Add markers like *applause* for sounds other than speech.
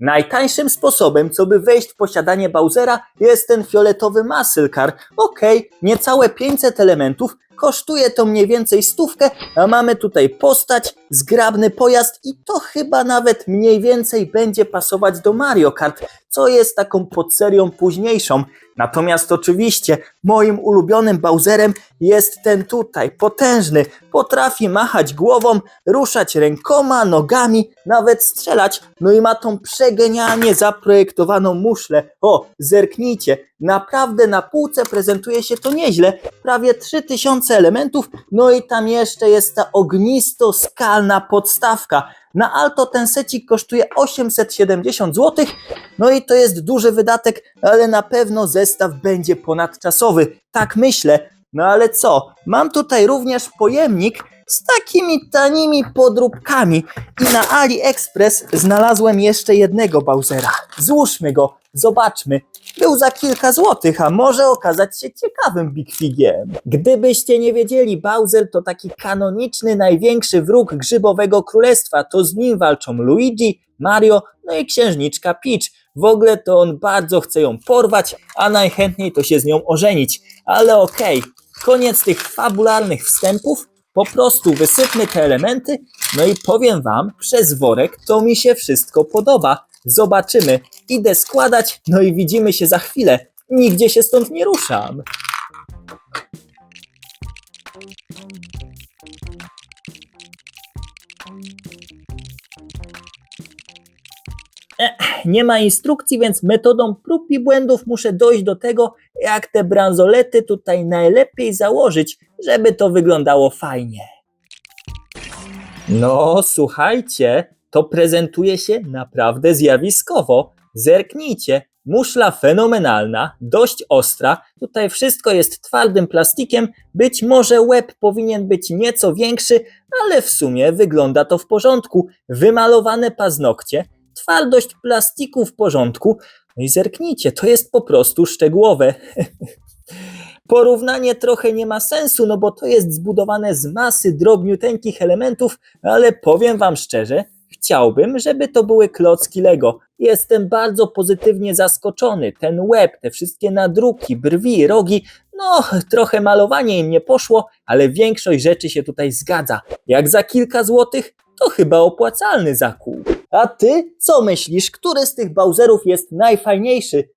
Najtańszym sposobem, co by wejść w posiadanie Bowsera, jest ten fioletowy muscle car. Okej, niecałe 500 elementów, kosztuje to mniej więcej stówkę, a mamy tutaj postać, zgrabny pojazd i to chyba nawet mniej więcej będzie pasować do Mario Kart, co jest taką podserią późniejszą. Natomiast oczywiście moim ulubionym Bowserem jest ten tutaj, potężny. Potrafi machać głową, ruszać rękoma, nogami, nawet strzelać. No i ma tą przegenialnie zaprojektowaną muszlę. O, zerknijcie, naprawdę na półce prezentuje się to nieźle. Prawie 3000 elementów, no i tam jeszcze jest ta ognisto-skalna podstawka. Na Alto ten secik kosztuje 870 zł, no i to jest duży wydatek, ale na pewno zestaw będzie ponadczasowy. Tak myślę. No ale co? Mam tutaj również pojemnik z takimi tanimi podróbkami i na AliExpress znalazłem jeszcze jednego Bowsera. Złóżmy go, zobaczmy. Był za kilka złotych, a może okazać się ciekawym Big Figiem. Gdybyście nie wiedzieli, Bowser to taki kanoniczny, największy wróg grzybowego królestwa. To z nim walczą Luigi, Mario, no i księżniczka Peach. W ogóle to on bardzo chce ją porwać, a najchętniej to się z nią ożenić. Ale okej, koniec tych fabularnych wstępów. Po prostu wysypmy te elementy, no i powiem wam, przez worek to mi się wszystko podoba. Zobaczymy. Idę składać, no i widzimy się za chwilę. Nigdzie się stąd nie ruszam. Ech, nie ma instrukcji, więc metodą prób i błędów muszę dojść do tego, jak te bransolety tutaj najlepiej założyć, żeby to wyglądało fajnie. No, słuchajcie, to prezentuje się naprawdę zjawiskowo. Zerknijcie, muszla fenomenalna, dość ostra. Tutaj wszystko jest twardym plastikiem. Być może łeb powinien być nieco większy, ale w sumie wygląda to w porządku. Wymalowane paznokcie, twardość plastiku w porządku. No i zerknijcie, to jest po prostu szczegółowe. *laughs* Porównanie trochę nie ma sensu, no bo to jest zbudowane z masy drobniuteńkich elementów, ale powiem wam szczerze, chciałbym, żeby to były klocki Lego. Jestem bardzo pozytywnie zaskoczony. Ten łeb, te wszystkie nadruki, brwi, rogi, no trochę malowanie im nie poszło, ale większość rzeczy się tutaj zgadza. Jak za kilka złotych, to chyba opłacalny zakup. A ty co myślisz, który z tych Bowserów jest najfajniejszy?